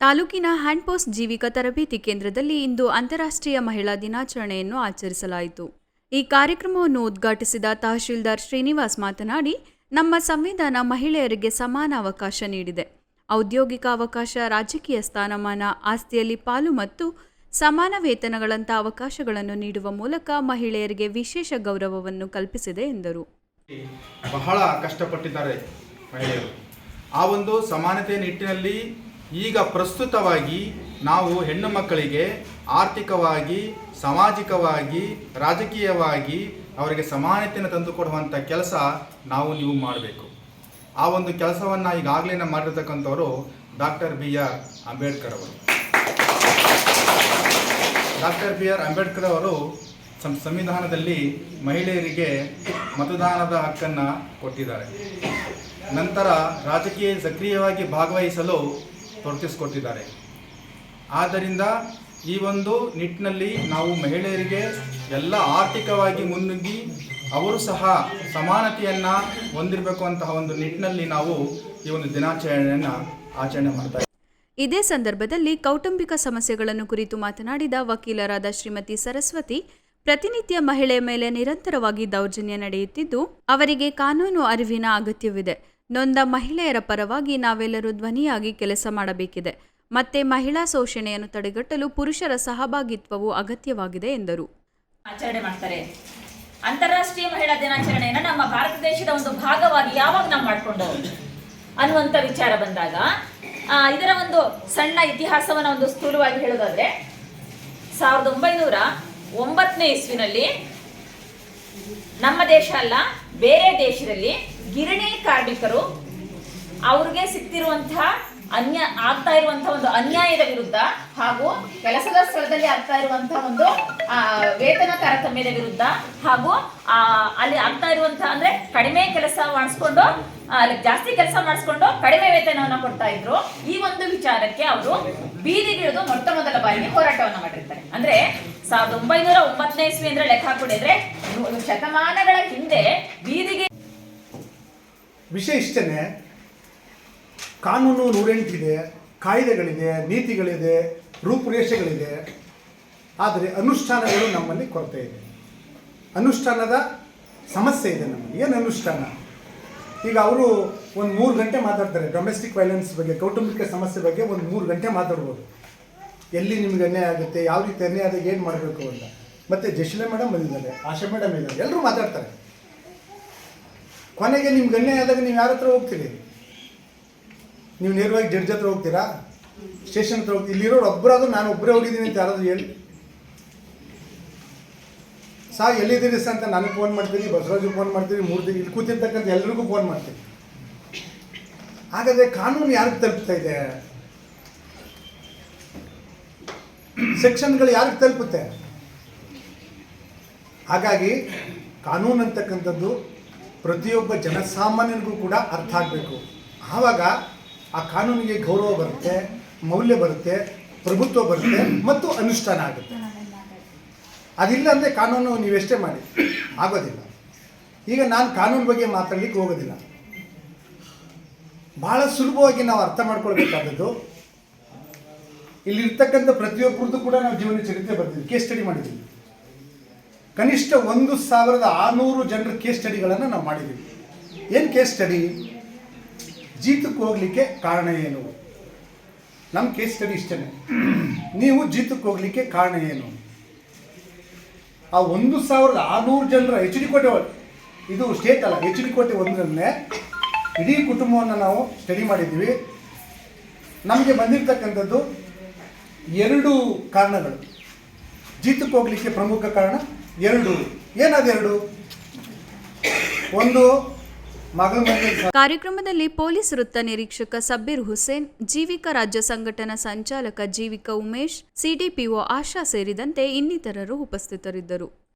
ತಾಲೂಕಿನ ಹ್ಯಾಂಡ್ಪೋಸ್ಟ್ ಜೀವಿಕ ತರಬೇತಿ ಕೇಂದ್ರದಲ್ಲಿ ಇಂದು ಅಂತಾರಾಷ್ಟ್ರೀಯ ಮಹಿಳಾ ದಿನಾಚರಣೆಯನ್ನು ಆಚರಿಸಲಾಯಿತು. ಈ ಕಾರ್ಯಕ್ರಮವನ್ನು ಉದ್ಘಾಟಿಸಿದ ತಹಶೀಲ್ದಾರ್ ಶ್ರೀನಿವಾಸ್ ಮಾತನಾಡಿ, ನಮ್ಮ ಸಂವಿಧಾನ ಮಹಿಳೆಯರಿಗೆ ಸಮಾನ ಅವಕಾಶ ನೀಡಿದೆ. ಔದ್ಯೋಗಿಕ ಅವಕಾಶ, ರಾಜಕೀಯ ಸ್ಥಾನಮಾನ, ಆಸ್ತಿಯಲ್ಲಿ ಪಾಲು ಮತ್ತು ಸಮಾನ ವೇತನಗಳಂಥ ಅವಕಾಶಗಳನ್ನು ನೀಡುವ ಮೂಲಕ ಮಹಿಳೆಯರಿಗೆ ವಿಶೇಷ ಗೌರವವನ್ನು ಕಲ್ಪಿಸಿದೆ ಎಂದರು. ಬಹಳ ಕಷ್ಟಪಟ್ಟಿದ್ದಾರೆ ಮಹಿಳೆಯರು. ಆ ಒಂದು ಸಮಾನತೆಯ ನಿಟ್ಟಿನಲ್ಲಿ ಈಗ ಪ್ರಸ್ತುತವಾಗಿ ನಾವು ಹೆಣ್ಣು ಮಕ್ಕಳಿಗೆ ಆರ್ಥಿಕವಾಗಿ, ಸಾಮಾಜಿಕವಾಗಿ, ರಾಜಕೀಯವಾಗಿ ಅವರಿಗೆ ಸಮಾನತೆಯನ್ನು ತಂದುಕೊಡುವಂಥ ಕೆಲಸ ನಾವು ನೀವು ಮಾಡಬೇಕು. ಆ ಒಂದು ಕೆಲಸವನ್ನು ಈಗಾಗಲೇ ಮಾಡಿರ್ತಕ್ಕಂಥವರು ಡಾಕ್ಟರ್ ಬಿ ಆರ್ ಅಂಬೇಡ್ಕರ್ ಅವರು. ಡಾಕ್ಟರ್ ಬಿ ಆರ್ ಅಂಬೇಡ್ಕರ್ ಅವರು ಸಂವಿಧಾನದಲ್ಲಿ ಮಹಿಳೆಯರಿಗೆ ಮತದಾನದ ಹಕ್ಕನ್ನು ಕೊಟ್ಟಿದ್ದಾರೆ. ನಂತರ ರಾಜಕೀಯ ಸಕ್ರಿಯವಾಗಿ ಭಾಗವಹಿಸಲು ತೊಡಗಿಸಿಕೊಟ್ಟಿದ್ದಾರೆ ಆದ್ದರಿಂದ ಈ ಒಂದು ನಿಟ್ಟಿನಲ್ಲಿ ನಾವು ಮಹಿಳೆಯರಿಗೆ ಎಲ್ಲ ಆರ್ಥಿಕವಾಗಿ ಮುನ್ನುಗ್ಗಿ ಅವರು ಸಹ ಸಮಾನತೆಯನ್ನು ಹೊಂದಿರಬೇಕು ಅಂತಹ ಒಂದು ನಿಟ್ಟಿನಲ್ಲಿ ನಾವು ಈ ಒಂದು ದಿನಾಚರಣೆಯನ್ನು ಆಚರಣೆ ಮಾಡ್ತಾ. ಇದೇ ಸಂದರ್ಭದಲ್ಲಿ ಕೌಟುಂಬಿಕ ಸಮಸ್ಯೆಗಳನ್ನು ಕುರಿತು ಮಾತನಾಡಿದ ವಕೀಲರಾದ ಶ್ರೀಮತಿ ಸರಸ್ವತಿ, ಪ್ರತಿನಿತ್ಯ ಮಹಿಳೆಯ ಮೇಲೆ ನಿರಂತರವಾಗಿ ದೌರ್ಜನ್ಯ ನಡೆಯುತ್ತಿದ್ದು, ಅವರಿಗೆ ಕಾನೂನು ಅರಿವಿನ ಅಗತ್ಯವಿದೆ ನೊಂದ ಮಹಿಳೆಯರ ಪರವಾಗಿ ನಾವೆಲ್ಲರೂ ಧ್ವನಿಯಾಗಿ ಕೆಲಸ ಮಾಡಬೇಕಿದೆ. ಮತ್ತೆ ಮಹಿಳಾ ಶೋಷಣೆಯನ್ನು ತಡೆಗಟ್ಟಲು ಪುರುಷರ ಸಹಭಾಗಿತ್ವವು ಅಗತ್ಯವಾಗಿದೆ ಎಂದರು. ಆಚರಣೆ ಮಾಡ್ತಾರೆ. ಅಂತಾರಾಷ್ಟ್ರೀಯ ಮಹಿಳಾ ದಿನಾಚರಣೆಯನ್ನು ನಮ್ಮ ಭಾರತ ದೇಶದ ಒಂದು ಭಾಗವಾಗಿ ಯಾವಾಗ ನಾವು ಮಾಡ್ಕೊಂಡು ಅನ್ನುವಂಥ ವಿಚಾರ ಬಂದಾಗ ಇದರ ಒಂದು ಸಣ್ಣ ಇತಿಹಾಸವನ್ನು ಒಂದು ಸ್ಥೂಲವಾಗಿ ಹೇಳೋದಾದ್ರೆ ಸಾವಿರದ ಒಂಬೈನೂರ ಒಂಬತ್ತನೇ ಇಸ್ವಿನಲ್ಲಿ ನಮ್ಮ ದೇಶ ಅಲ್ಲ ಬೇರೆ ದೇಶದಲ್ಲಿ ಗಿರಣಿ ಕಾರ್ಮಿಕರು ಅವ್ರಿಗೆ ಸಿಕ್ತಿರುವಂತಹ ಅನ್ಯ ಆಗ್ತಾ ಇರುವಂತಹ ಒಂದು ಅನ್ಯಾಯದ ವಿರುದ್ಧ ಹಾಗೂ ಕೆಲಸದ ಸ್ಥಳದಲ್ಲಿ ಆಗ್ತಾ ಇರುವಂತಹ ಒಂದು ಆ, ವೇತನ ತಾರತಮ್ಯದ ವಿರುದ್ಧ ಹಾಗೂ ಆ, ಅಲ್ಲಿ ಆಗ್ತಾ ಇರುವಂತಹ ಅಂದ್ರೆ ಕಡಿಮೆ ಕೆಲಸ ಮಾಡಿಸ್ಕೊಂಡು ಅಲ್ಲಿ ಜಾಸ್ತಿ ಕೆಲಸ ಮಾಡಿಸ್ಕೊಂಡು ಕಡಿಮೆ ವೇತನವನ್ನ ಕೊಡ್ತಾ ಇದ್ರು. ಈ ಒಂದು ವಿಚಾರಕ್ಕೆ ಅವರು ಬೀದಿಗಿಳಿದು ಮೊಟ್ಟ ಮೊದಲ ಬಾರಿಗೆ ಹೋರಾಟವನ್ನ ಮಾಡಿರ್ತಾರೆ. ಅಂದ್ರೆ ಸಾವಿರದ ಒಂಬೈನೂರ ಒಂಬತ್ತನೇ ಇಸ್ವಿ ಅಂದ್ರೆ ಲೆಕ್ಕ ಹಾಕೊಂಡಿದ್ರೆ ಶತಮಾನಗಳ ಹಿಂದೆ ಬೀದಿಗೆ ವಿಷಯ ಇಷ್ಟೇ ಕಾನೂನು ನೂರೆಂಟಿದೆ ಕಾಯ್ದೆಗಳಿದೆ, ನೀತಿಗಳಿದೆ, ರೂಪುರೇಷೆಗಳಿದೆ, ಆದರೆ ಅನುಷ್ಠಾನಗಳು ನಮ್ಮಲ್ಲಿ ಕೊರತೆ ಇದೆ. ಅನುಷ್ಠಾನದ ಸಮಸ್ಯೆ ಇದೆ ನಮ್ಮಲ್ಲಿ ಏನು ಅನುಷ್ಠಾನ? ಈಗ ಅವರು ಒಂದು ಮೂರು ಗಂಟೆ ಮಾತಾಡ್ತಾರೆ ಡೊಮೆಸ್ಟಿಕ್ ವೈಲೆನ್ಸ್ ಬಗ್ಗೆ, ಕೌಟುಂಬಿಕ ಸಮಸ್ಯೆ ಬಗ್ಗೆ ಒಂದು ಮೂರು ಗಂಟೆ ಮಾತಾಡ್ಬೋದು. ಎಲ್ಲಿ ನಿಮ್ಗೆ ಅನ್ಯಾಯ ಆಗುತ್ತೆ, ಯಾವ ರೀತಿ ಅನ್ಯಾಯ ಆದಾಗ ಏನು ಮಾಡಬೇಕು ಅಂತ. ಮತ್ತು ಜಶಿಲೆ ಮೇಡಮ್ ಬಂದಿದ್ದಾರೆ, ಆಶಾ ಮೇಡಮ್ ಇದ್ದಾರೆ ಎಲ್ಲರೂ ಮಾತಾಡ್ತಾರೆ. ಕೊನೆಗೆ ನಿಮ್ಗೆ ಅನ್ಯಾಯ ಆದಾಗ ನೀವು ಯಾರ ಹತ್ರ ಹೋಗ್ತೀರಿ? ನೀವು ನೇರವಾಗಿ ಜಡ್ಜ್ ಹತ್ರ ಹೋಗ್ತೀರಾ? ಸ್ಟೇಷನ್ ಹತ್ರ ಹೋಗ್ತೀವಿ ಇಲ್ಲಿರೋರು ಒಬ್ಬರಾದ್ರೂ ನಾನು ಒಬ್ಬರೇ ಹೋಗಿದ್ದೀನಿ ಅಂತ ಯಾರಾದ್ರೂ ಹೇಳಿ. ಸಾ, ಎಲ್ಲಿದ್ದೀರಿ ಸರ್ ಅಂತ ನನಗೆ ಫೋನ್ ಮಾಡ್ತೀನಿ, ಬಸವರಾಜು ಫೋನ್ ಮಾಡ್ತೀವಿ ಮೂರು ದಿನ ಇಲ್ಲಿ ಕೂತಿರ್ತಕ್ಕಂಥ ಎಲ್ರಿಗೂ ಫೋನ್ ಮಾಡ್ತೀವಿ ಹಾಗಾದರೆ ಕಾನೂನು ಯಾರಿಗೆ ತಲುಪ್ತಾ ಇದೆ? ಸೆಕ್ಷನ್ಗಳು ಯಾರಿಗೆ ತಲುಪುತ್ತೆ? ಹಾಗಾಗಿ ಕಾನೂನು ಅಂತಕ್ಕಂಥದ್ದು ಪ್ರತಿಯೊಬ್ಬ ಜನಸಾಮಾನ್ಯನಿಗೂ ಕೂಡ ಅರ್ಥ ಆಗಬೇಕು. ಆವಾಗ ಆ ಕಾನೂನಿಗೆ ಗೌರವ ಬರುತ್ತೆ, ಮೌಲ್ಯ ಬರುತ್ತೆ, ಪ್ರಭುತ್ವ ಬರುತ್ತೆ ಮತ್ತು ಅನುಷ್ಠಾನ ಆಗುತ್ತೆ. ಅದಿಲ್ಲ ಅಂದರೆ ಕಾನೂನು ನೀವೆಷ್ಟೇ ಮಾಡಿ. ಆಗೋದಿಲ್ಲ. ಈಗ ನಾನು ಕಾನೂನು ಬಗ್ಗೆ ಮಾತಾಡ್ಲಿಕ್ಕೆ ಹೋಗೋದಿಲ್ಲ. ಭಾಳ ಸುಲಭವಾಗಿ ನಾವು ಅರ್ಥ ಮಾಡ್ಕೊಳ್ಬೇಕಾದದ್ದು, ಇಲ್ಲಿರ್ತಕ್ಕಂಥ ಪ್ರತಿಯೊಬ್ಬರದ್ದು ಕೂಡ ನಾವು ಜೀವನ ಚರಿತ್ರೆ ಬರ್ತೀವಿ ಕೇಸ್ ಸ್ಟಡಿ ಮಾಡಿದ್ದೀವಿ ಕನಿಷ್ಠ ಒಂದು ಸಾವಿರದ ಆರುನೂರು ಜನರ ಕೇಸ್ ಸ್ಟಡಿಗಳನ್ನು ನಾವು ಮಾಡಿದ್ದೀವಿ ಏನು ಕೇಸ್ ಸ್ಟಡಿ ಜೀತಕ್ಕೆ ಹೋಗಲಿಕ್ಕೆ ಕಾರಣ ಏನು? ನಮ್ಮ ಕೇಸ್ ಸ್ಟಡಿ ಇಷ್ಟೇ ನೀವು ಜೀತಕ್ಕೆ ಹೋಗಲಿಕ್ಕೆ ಕಾರಣ ಏನು? ಆ ಒಂದು ಸಾವಿರದ ಆರುನೂರು ಜನರ ಎಚ್ ಡಿ ಕೋಟೆ ಇದು ಸ್ಟೇಟ್ ಅಲ್ಲ ಎಚ್ ಡಿ ಕೋಟೆ ಒಂದರಲ್ಲೇ ಇಡೀ ಕುಟುಂಬವನ್ನು ನಾವು ಸ್ಟಡಿ ಮಾಡಿದ್ದೀವಿ. ನಮಗೆ ಬಂದಿರತಕ್ಕಂಥದ್ದು ಎರಡು ಕಾರಣಗಳು. ಜೀತಕ್ಕೆ ಹೋಗಲಿಕ್ಕೆ ಪ್ರಮುಖ ಕಾರಣ ಎರಡು. ಏನದೆರಡು ಒಂದು ಕಾರ್ಯಕ್ರಮದಲ್ಲಿ ಪೊಲೀಸ್ ವೃತ್ತ ನಿರೀಕ್ಷಕ ಸಬ್ಬೀರ್ ಹುಸೇನ್, ಜೀವಿಕ ರಾಜ್ಯ ಸಂಘಟನಾ ಸಂಚಾಲಕ ಜೀವಿಕ ಉಮೇಶ್, ಸಿಡಿಪಿಒ ಆಶಾ ಸೇರಿದಂತೆ ಇನ್ನಿತರರು ಉಪಸ್ಥಿತರಿದ್ದರು.